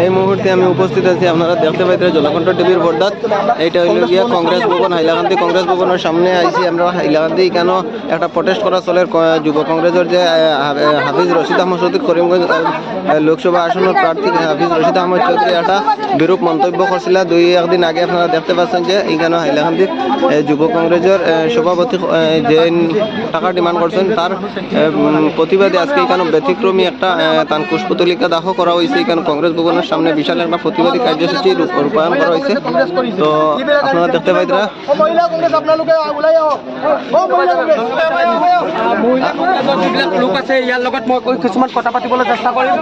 এই মুহূর্তে আমি উপস্থিত আছি আপনারা দেখতে পাইতে জলকণ্ঠ টিভির পর্দাত। এইটা হইল গিয়া কংগ্রেস ভবন হাইলাকান্দি কংগ্রেস ভবনের সামনে আইছি আমরা। হাইলাকান্দি কেন একটা প্রটেস্ট করা চলে? যুব কংগ্রেসের যে হাফিজ রশিদ আহমদ চৌধুরী করিমগঞ্জ লোকসভা আসনের প্রার্থী হাফিজ রশিদ আহমদ চৌধুরী একটা বিরূপ মন্তব্য করছিল দুই একদিন আগে আপনারা দেখতে পাচ্ছেন যে এইখানে হাইলাকান্দির আহ, যুব কংগ্রেসের সভাপতি যে টাকা ডিমান্ড করছেন তার প্রতিবাদে আজকে এখানে ব্যতিক্রমী একটা আহ, তার পুষ্পতলিকা দাহ করা হয়েছে এখানে কংগ্রেস ভবনের সামনে বিশাল একটা প্রতিবাদী কার্যসূচি রূপ- রূপায়ণ করা হয়েছে তো আপনারা দেখতে পাইতরা লোক আছে ইয়াৰ লগত মই কিছুমান কথা পাতিবলৈ চেষ্টা কৰিম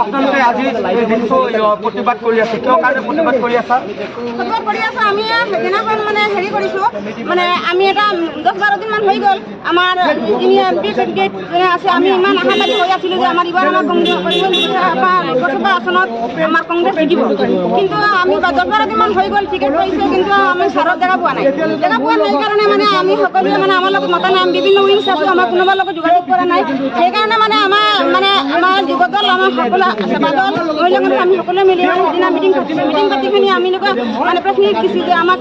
আপোনালোকে আজি দিনটো প্ৰতিবাদ কৰি আছে কিয় কাৰণে প্ৰতিবাদ কৰি আছা প্ৰতিবাদ কৰি আছো আমি সেইদিনাখন মানে হেৰি কৰিছো মানে আমি এটা দহ বাৰ দিন মান হৈ গ'ল আমাৰ আছে আমি ইমান আশাবাদী হৈ আছিলো যে আমাৰ এইবাৰ আমাৰ লোকসভা আসনত আমাৰ কংগ্ৰেছ জিকিব। কিন্তু আমি দহ বাৰ দিন মান হৈ গ'ল টিকেট পাইছে, কিন্তু আমি ছাৰৰ জেগা পোৱা নাই। জেগা পোৱা নাই কাৰণে মানে আমি সকলোৱে মানে আমাৰ লগত মতা নাই বিভিন্ন উইংছ আছো, আমাৰ কোনোবাৰ লগত যোগাযোগ কৰা নাই। সেইকাৰণে মানে আমাৰ মানে আমাৰ যুৱদল, আমাৰ সকলো সেৱা দল মহিলা কংগ্ৰেছ আমি সকলোৱে মিলি সেইদিনা মিটিং পাতিছোঁ। মিটিং পাতি পিনি আমি এনেকুৱা মানে প্ৰশ্ন দিছোঁ যে আমাক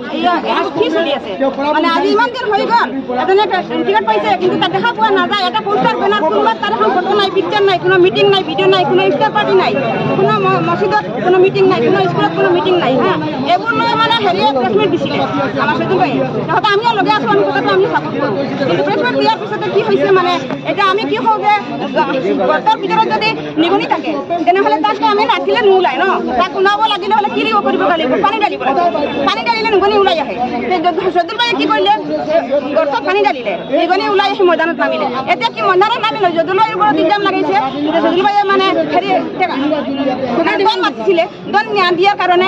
কি চলি আছে। মানে আজি ইমান দিন হৈ গ'ল, এজনে টিকেট পাইছে, কিন্তু তাত দেখা পোৱা নাযায়। এটা পোষ্টাৰ বেনাৰ কোনোবা তাৰ এখন ফটো নাই পিকচাৰ নাই, কোনো মিটিং নাই ভিডিঅ' নাই, কোনো ইফতাৰ পাৰ্টি নাই। কোনো ম- মছজিদত কোনো মিটিং নাই, কোনো স্কুলত কোনো মিটিং নাই, হা? এইবোৰ লৈ মানে হেৰিয়ে প্ৰেছমিট দিছিলে আমাৰ সেইটো পাই সিহঁতে আমিও লগে আছোঁ, আমি কথাটো আমি চাপৰ্ট কৰোঁ দিয়াৰ পিছতে কি হৈছে মানে এতিয়া আমি কি কওঁ যে, গছৰ ভিতৰত যদি নিগনি থাকে, তেনেহ'লে তাক আমি ৰাখিলে নোলায় ন? তাক ওলাব লাগিলে হ'লে কি দিব কৰিব লাগিব? পানী ঢালিব লাগিব। পানী ঢালিলে নিগনি ওলাই আহে। চদুৰ বায়ে কি কৰিলে? গছত পানী ঢালিলে। নিগনি ওলাই আহি মৈদানত নামিলে। এতিয়া কি মৈদানত নামিলে? যদুলৰ ওপৰত ইল্জাম লাগিছে। যে বায়ে মানে মাতিছিলে দন ন্যায় দিয়াৰ কাৰণে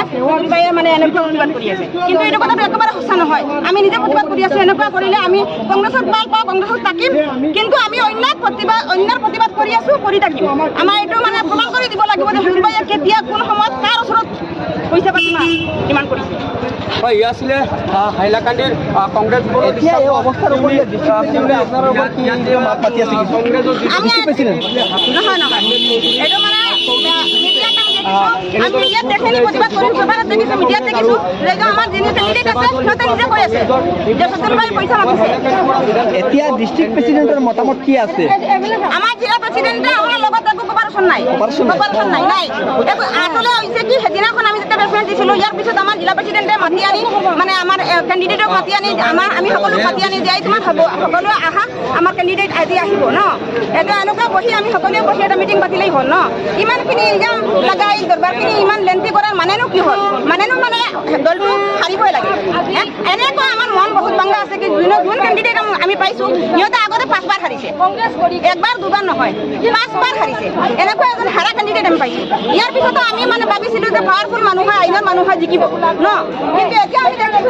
চদুৰ মানে এনেকুৱা প্ৰতিবাদ কিন্তু এইটো কথাটো একেবাৰে সঁচা নহয়। আমি নিজে প্ৰতিবাদ কৰি আছোঁ, এনেকুৱা কৰিলে আমি কংগ্ৰেছত ভালো পাওঁ, কংগ্ৰেছত থাকিম, কিন্তু আমি অন্যায় প্ৰতিবাদ অন্যায় প্ৰতিবাদ কৰি আছোঁ, কৰি থাকিম। আমাৰ এইটো মানে প্ৰমাণ কৰি দিব লাগিব যে বায়ে কেতিয়া, কোন সময়ত, কাৰ ওচৰত পইচা পাতি ডিমাণ্ড কৰিছে হয় ই আছিলে হাইলাকান্দিৰ কংগ্ৰেছ এতিয়া এই অৱস্থাৰ এইটো মানে আমি মিডিয়াত দেখি প্ৰতিবাদ কৰিম চৰকাৰত দেখিছোঁ মিডিয়াত দেখিছোঁ। যে আমাৰ যিনি কেণ্ডিডেট আছে সিহঁতে নিজে কৈ আছে। যে চতুৰ্বাই পইচা মাতিছে। এতিয়া ডিষ্ট্ৰিক্ট প্ৰেচিডেণ্টৰ মতামত কি আছে? আমাৰ জিলা প্ৰেচিডেণ্টে কপাৰেশ্যন নাই। Cooperation নাই? নাই একো আচলতে কি সেইদিনাখন আমি যেতিয়া প্ৰেচিডেণ্ট দিছিলোঁ ইয়াৰ পিছত আমাৰ জিলা প্ৰেচিডেণ্টে মাতি আনি মানে আমাৰ কেণ্ডিডেটক মাতি আনি আমাৰ আমি সকলো মাতি আনি দিয়াই তোমাৰ হ'ব সকলোৱে আহা আমাৰ কেণ্ডিডেট আজি আহিব ন? এতিয়া এনেকুৱা বহি আমি সকলোৱে বহি এটা মিটিং পাতিলেই হ'ল ন? ইমানখিনি ইলজাম লগাই দৰবাৰখিনি ইমান লেন্থি কৰাৰ মানেনো কি হ'ল? মানেনো মানে দলটো হাৰিবই লাগে হে? এনেকুৱা আমাৰ মন বহুত বাংলা আছে কি যোন যোন কেণ্ডিডেট সিহঁতে আগতে পাঁচবাৰ হাৰিছে। একবাৰ দুবাৰ নহয়। পাঁচবাৰ হাৰিছে। এনেকুৱা এজন হাৰা কেণ্ডিডেট আমি পাইছোঁ। ইয়াৰ পিছতো আমি মানে ভাবিছিলোঁ যে পাৱাৰফুল মানুহে আইনৰ মানুহে জিকিব। ন? কিন্তু এতিয়া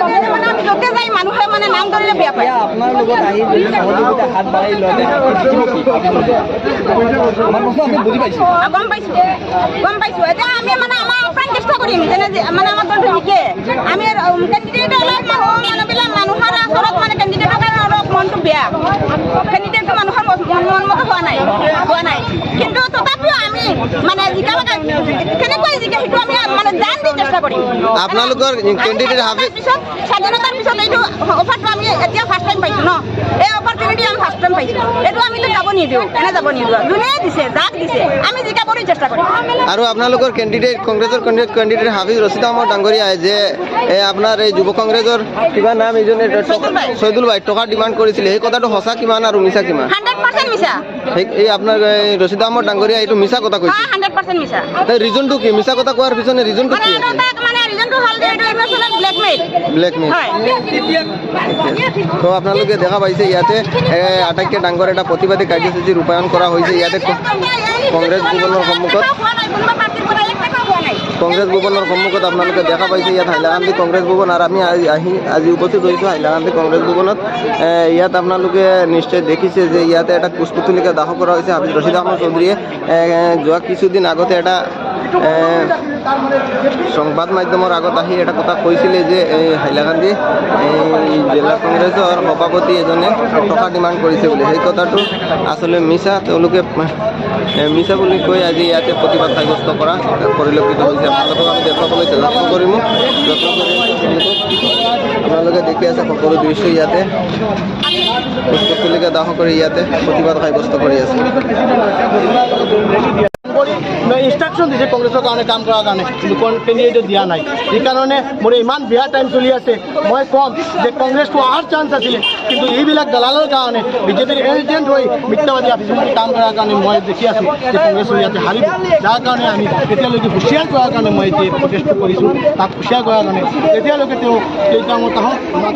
আমি মানে আমি য'তে যাই মানুহে মানে নাম ধৰিলে বেয়া পায়। আপোনাৰ লগত আহি সহযোগিতা হাত বাঢ়াই গম পাইছোঁ। গম পাইছোঁ। এতিয়া আমি মানে আমাৰ চেষ্টা কৰিম। যেনে মানে আমাৰ দলটো জিকে আমি কেণ্ডিডেট মানুহবিলাক মানুহৰ মানে বেয়া। সেই মানুহৰ মন মতো হোৱা নাই। হোৱা নাই। কিন্তু তথাপিও মানে জিকা লগা কেনেকৈ জিকে সেইটো আমি মানে জান দি চেষ্টা কৰিম। আপোনালোকৰ candidate হাফিজ- পিছত স্বাধীনতাৰ পিছত এইটো অফাৰটো আমি এতিয়া ফাৰ্ষ্ট টাইম পাইছোঁ ন? এই অপৰচুনিটি আমি ফাৰ্ষ্ট টাইম পাইছোঁ। এইটো আমিতো যাব নিদিওঁ এনে যাব নিদিওঁ। যোনে দিছে যাক দিছে আমি জিকাবলৈ চেষ্টা কৰিম। আৰু আপোনালোকৰ কেণ্ডিডেট কংগ্ৰেছৰ কেণ্ডিডেট কেণ্ডিডেট হাফিজ ৰচিদ আহমদ ডাঙৰীয়াই যে এ, আপোনাৰ এই যুৱ কংগ্ৰেছৰ কিবা নাম ইজনে চৈদুল ভাই। টকা ডিমাণ্ড কৰিছিলে। সেই কথাটো সঁচা কিমান আৰু মিছা কিমান? এই আপোনাৰ এই ৰচিদ আহমদ ডাঙৰীয়া এইটো মিছা কথা কৈছে। হয় তাৰ ৰিজনটো কি? মিছা কথা কোৱাৰ পিছনে মানে কি? মানে হ'ল যে হয়। তো আপোনালোকে দেখা পাইছে ইয়াতে আটাইতকৈ ডাঙৰ এটা প্ৰতিবাদী কাৰ্যসূচী ৰূপায়ণ কৰা হৈছে। ইয়াতে কংগ্ৰেছ ভৱনৰ সন্মুখত। কংগ্ৰেছ ভৱনৰ সন্মুখত আপোনালোকে দেখা পাইছে, ইয়াত হাইলাকান্দি কংগ্ৰেছ ভৱন আৰু আমি আহি আজি উপস্থিত হৈছোঁ হাইলাকান্দি কংগ্ৰেছ ভৱনত। ইয়াত আপোনালোকে নিশ্চয় দেখিছে যে ইয়াতে এটা পুষ্পতলিকা দাহ কৰা হৈছে হাফিজ ৰচিদ আহমদ চৌধুৰীয়ে। যোৱা কিছুদিন আগতে এটা সংবাদ মাধ্যমৰ আগত আহি এটা কথা কৈছিলে যে এই হাইলাকান্দি এই জিলা কংগ্ৰেছৰ সভাপতি এজনে টকা ডিমাণ্ড কৰিছে বুলি। সেই কথাটো আচলতে মিছা তেওঁলোকে মিছা বুলি কৈ আজি ইয়াতে প্ৰতিবাদ সাব্যস্ত কৰা পৰিলক্ষিত হৈছে। আপোনালোকক আমি দেখুৱাবলৈ চেষ্টা কৰিম যত্ন কৰি আপোনালোকে দেখি আছে সকলো দৃশ্য ইয়াতে। পুষ্পতলিকা দাহ কৰি ইয়াতে প্ৰতিবাদ সাব্যস্ত কৰি আছে। ইনষ্ট্ৰাকশ্যন দিছে কংগ্ৰেছৰ কাৰণে কাম কৰাৰ কাৰণে কিন্তু কেণ্ডিডেটে দিয়া নাই। সেইকাৰণে মোৰ ইমান বেয়া টাইম চলি আছে মই ক'ম যে কংগ্ৰেছটো অহাৰ চান্স আছিলে কিন্তু এইবিলাক দালালৰ কাৰণে বিজেপিৰ এজেণ্ট হৈ মিথ্যাবাদী অফিচত কাম কৰাৰ কাৰণে মই দেখি আছোঁ যে কংগ্ৰেছ ইয়াতে হাৰিব যাৰ কাৰণে আমি এতিয়ালৈকে হুঁচিয়াৰ কৰাৰ কাৰণে মই এতিয়া প্ৰটেষ্ট কৰিছোঁ তাক হুঁচিয়াৰ কৰাৰ কাৰণে। এতিয়ালৈকে তেওঁ কেইটামত আহক আমাক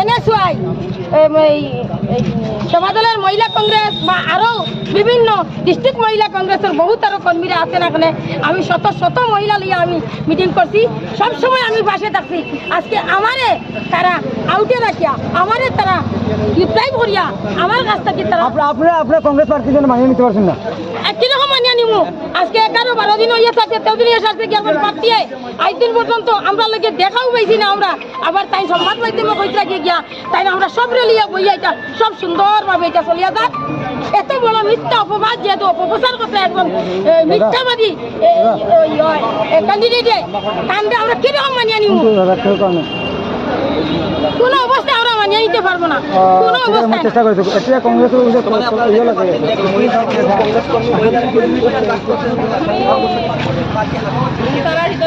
এনএসওয়াই সমাদলের মহিলা কংগ্রেস বা আরও বিভিন্ন ডিস্ট্রিক্ট মহিলা কংগ্রেসের বহুত আরও কর্মীরা আছেন এখানে। আমি শত শত মহিলা লিয়ে আমি মিটিং করছি সবসময় আমি পাশে থাকছি। আজকে আমারে তারা আউটে রাখিয়া আমারে তারা রিপ্লাই করিয়া আমার কাছ থেকে তারা আপনারা আপনার কংগ্রেস পার্টির জন্য মানিয়ে নিতে পারছেন না? কীরকম মানিয়ে নিমু আজকে এগারো বারো দিন হয়ে থাকে তেরো দিন এসে কি আমার পাঠিয়ে আজ দিন পর্যন্ত আমরা লোকে দেখাও পাইছি না আমরা। আবার তাই সংবাদ মাধ্যমে কইতে গিয়ে গিয়া তাই আমরা সব রেলিয়া বইয়া এটা সব সুন্দরভাবে এটা চলিয়া যাক। এত বড় মিথ্যা অপবাদ যেহেতু অপপ্রচার করতে একজন এ, মিথ্যাবাদী ক্যান্ডিডেটে তাহলে আমরা কীরকম মানিয়ে নিমু? কোনো অবস্থায় আমরা মানিয়ে নিতে পারব না। কোনো অবস্থায়। করেছি এতিয়া কংগ্রেসের ইয়ে লাগে। सारा जीत